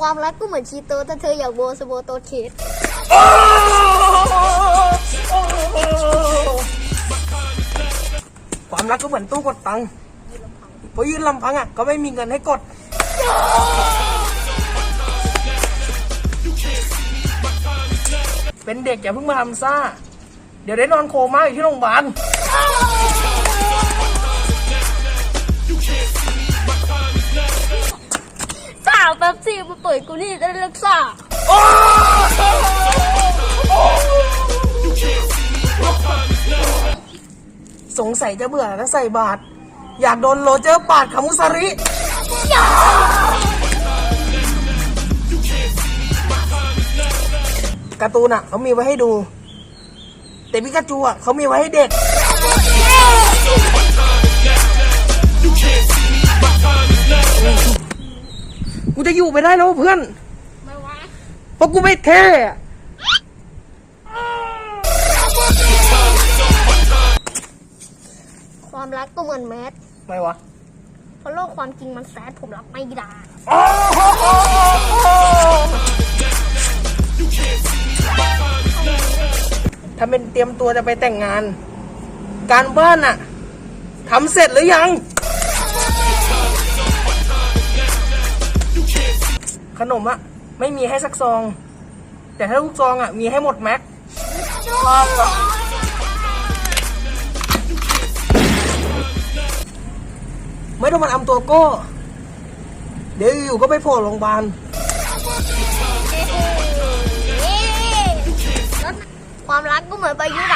ความรักก็เหมือนชีโตแต่เธออยากโบสโบโตเคสความรักก็เหมือนตู้กดตังค์พอยืนลำพังอะก็ไม่มีเงินให้กด เป็นเด็กอย่าเพิ่งมาทำซ่า เดี๋ยวได้นอนโคม่าอยู่ที่โรงพยาบาล ป๊บซี่มาเปิดกูนี่ได้รักษาสงสัยจะเบื่อแล้วใส่บาท อยากโดนโรเจอร์ปาดขามุสริการ์ตูนอะเขามีไว้ให้ดู แต่พิกาจูอะเขามีไว้ให้เด็ก จะอยู่ไปได้แล้วเพื่อนไม่วะเพราะกูไม่เท่อะความรักก็เหมือนแมสไม่วะเพราะโลกความจริงมันแซดผมรับไม่ได้ถ้าเป็นเตรียมตัวจะไปแต่งงาน การบ้านอะทำเสร็จหรือยัง ขนมอะไม่มีให้สักซอง แต่ถ้าลูกซองอะมีให้หมดแม็กไม่ต้องมันอำตัวโก้ เดี๋ยวอยู่ก็ไปโผล่โรงพยาบาลความรักก็เหมือนพายุดักครับอ้าว